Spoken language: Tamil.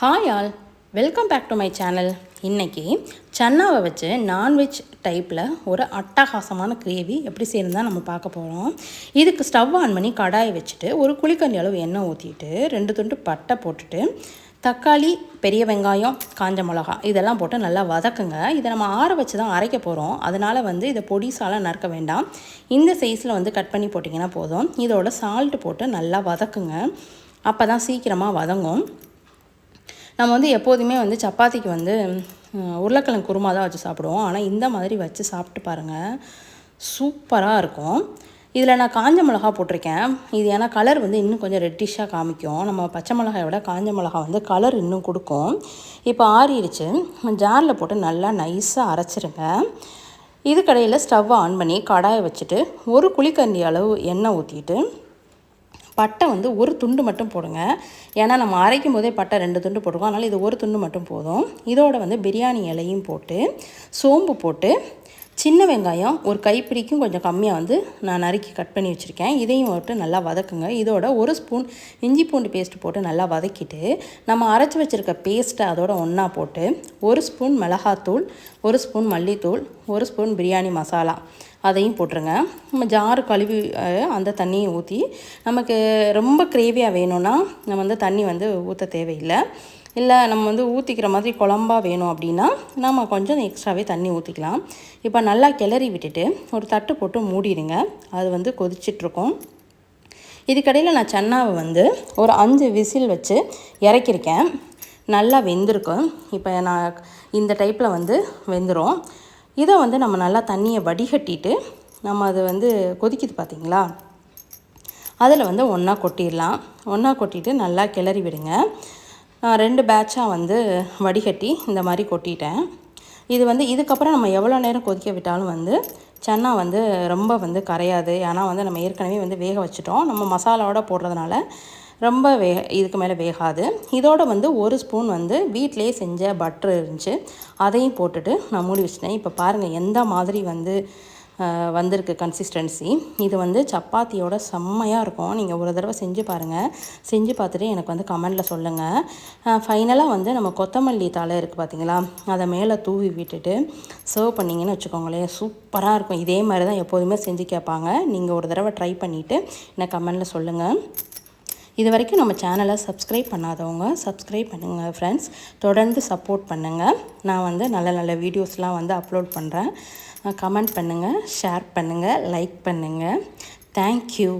Hi all welcome back to my channel இன்றைக்கி சன்னாவை வச்சு நான்வெஜ் டைப்பில் ஒரு அட்டகாசமான கிரேவி எப்படி செய்யணும் நம்ம பார்க்க போகிறோம் இதுக்கு ஸ்டவ் ஆன் பண்ணி கடாயை வச்சுட்டு ஒரு குழிக்கண்டி அளவு எண்ணெய் ஊற்றிட்டு ரெண்டு துண்டு பட்டை போட்டுட்டு தக்காளி பெரிய வெங்காயம் காஞ்ச மிளகா இதெல்லாம் போட்டு நல்லா வதக்குங்க. இதை நம்ம ஆற வச்சு தான் அரைக்க போகிறோம் அதனால் வந்து இதை பொடிசால நறுக்க வேண்டாம். இந்த சைஸில் வந்து கட் பண்ணி போட்டிங்கன்னா போதும். இதோட சால்ட்டு போட்டு நல்லா வதக்குங்க. அப்போ தான் சீக்கிரமாக வதங்கும். நம்ம வந்து எப்போதுமே வந்து சப்பாத்திக்கு வந்து உருளைக்கிழங்கு குருமா தான் வச்சு சாப்பிடுவோம். ஆனால் இந்த மாதிரி வச்சு சாப்பிட்டு பாருங்கள் சூப்பராக இருக்கும். இதில் நான் காஞ்ச மிளகா போட்டிருக்கேன். இது ஏன்னா கலர் வந்து இன்னும் கொஞ்சம் ரெட்டிஷாக காமிக்கும். நம்ம பச்சை மிளகாயை விட காஞ்ச மிளகா வந்து கலர் இன்னும் கொடுக்கும். இப்போ ஆறிடுச்சு. ஜாரில் போட்டு நல்லா நைஸாக அரைச்சிருங்க. இது கடையில் ஸ்டவ்வை ஆன் பண்ணி கடாயை வச்சுட்டு ஒரு குழிக்கண்டி அளவு எண்ணெய் ஊற்றிட்டு பட்டை வந்து ஒரு துண்டு மட்டும் போடுங்க. ஏன்னா நம்ம அரைக்கும் போதே பட்டை ரெண்டு துண்டு போடுவோம் அதனால் இது ஒரு துண்டு மட்டும் போதும். இதோட வந்து பிரியாணி இலையும் போட்டு சோம்பு போட்டு சின்ன வெங்காயம் ஒரு கைப்பிடிக்கும் கொஞ்சம் கம்மியாக வந்து நான் நறுக்கி கட் பண்ணி வச்சுருக்கேன். இதையும் போட்டு நல்லா வதக்குங்க. இதோட ஒரு ஸ்பூன் இஞ்சி பூண்டு பேஸ்ட் போட்டு நல்லா வதக்கிட்டு நம்ம அரைச்சி வச்சுருக்க பேஸ்ட்டை அதோட ஒன்றா போட்டு ஒரு ஸ்பூன் மிளகாத்தூள் ஒரு ஸ்பூன் மல்லித்தூள் ஒரு ஸ்பூன் பிரியாணி மசாலா அதையும் போட்டுருங்க. நம்ம ஜாரு கழுவி அந்த தண்ணியை ஊற்றி நமக்கு ரொம்ப கிரேவியாக வேணும்னா நம்ம வந்து தண்ணி வந்து ஊற்ற தேவையில்லை. இல்லை நம்ம வந்து ஊற்றிக்கிற மாதிரி குழம்பா வேணும் அப்படின்னா நம்ம கொஞ்சம் எக்ஸ்ட்ராவே தண்ணி ஊற்றிக்கலாம் இப்போ நல்லா கிளறி விட்டுட்டு ஒரு தட்டு போட்டு மூடிடுங்க. அது வந்து கொதிச்சிட்ருக்கோம். இதுக்கடையில் நான் சன்னாவை வந்து ஒரு அஞ்சு விசில் வச்சு இறக்கியிருக்கேன். நல்லா வெந்திருக்கும் இப்போ நான் இந்த டைப்பில் வந்து வெந்துடும் இதை வந்து நம்ம நல்லா தண்ணியை வடிகட்டிட்டு நம்ம அது வந்து கொதிக்குது பார்த்தீங்களா அதில் வந்து ஒன்றா கொட்டிடலாம். ஒன்றா கொட்டிட்டு நல்லா கிளறி விடுங்க. நான் ரெண்டு பேட்சாக வந்து வடிகட்டி இந்த மாதிரி கொட்டிட்டேன். இது வந்து இதுக்கப்புறம் நம்ம எவ்வளோ நேரம் கொதிக்க விட்டாலும் வந்து சன்னா வந்து ரொம்ப வந்து கரையாது. ஏன்னா வந்து நம்ம ஏற்கனவே வந்து வேக வச்சுட்டோம். நம்ம மசாலாவோட போடுறதுனால ரொம்ப வே இதுக்கு மேலே வேகாது. இதோட வந்து ஒரு ஸ்பூன் வந்து வீட்டிலேயே செஞ்ச பட்ரு இருந்துச்சு. அதையும் போட்டுட்டு நான் மூடி வச்சிட்டேன். இப்போ பாருங்கள் எந்த மாதிரி வந்து வந்திருக்கு கன்சிஸ்டன்சி இது வந்து சப்பாத்தியோட செம்மையாக இருக்கும். நீங்கள் ஒரு தடவை செஞ்சு பாருங்கள் செஞ்சு பார்த்துட்டு எனக்கு வந்து கமெண்டில் சொல்லுங்கள் ஃபைனலாக வந்து நம்ம கொத்தமல்லி தலை இருக்குது பார்த்தீங்களா அதை மேலே தூவி விட்டுட்டு சர்வ் பண்ணிங்கன்னு வச்சுக்கோங்களேன். சூப்பராக இருக்கும். இதே மாதிரி தான் எப்போதுமே செஞ்சு கேட்பாங்க. நீங்கள் ஒரு தடவை ட்ரை பண்ணிவிட்டு எனக்கு கமெண்டில் சொல்லுங்கள் இது வரைக்கும் நம்ம சேனலை சப்ஸ்கிரைப் பண்ணாதவங்க சப்ஸ்கிரைப் பண்ணுங்கள் ஃப்ரெண்ட்ஸ் தொடர்ந்து சப்போர்ட் பண்ணுங்கள் நான் வந்து நல்ல நல்ல வீடியோஸ்லாம் வந்து அப்லோட் பண்ணுறேன் கமெண்ட் பண்ணுங்கள் ஷேர் பண்ணுங்கள் லைக் பண்ணுங்கள் தேங்க்யூ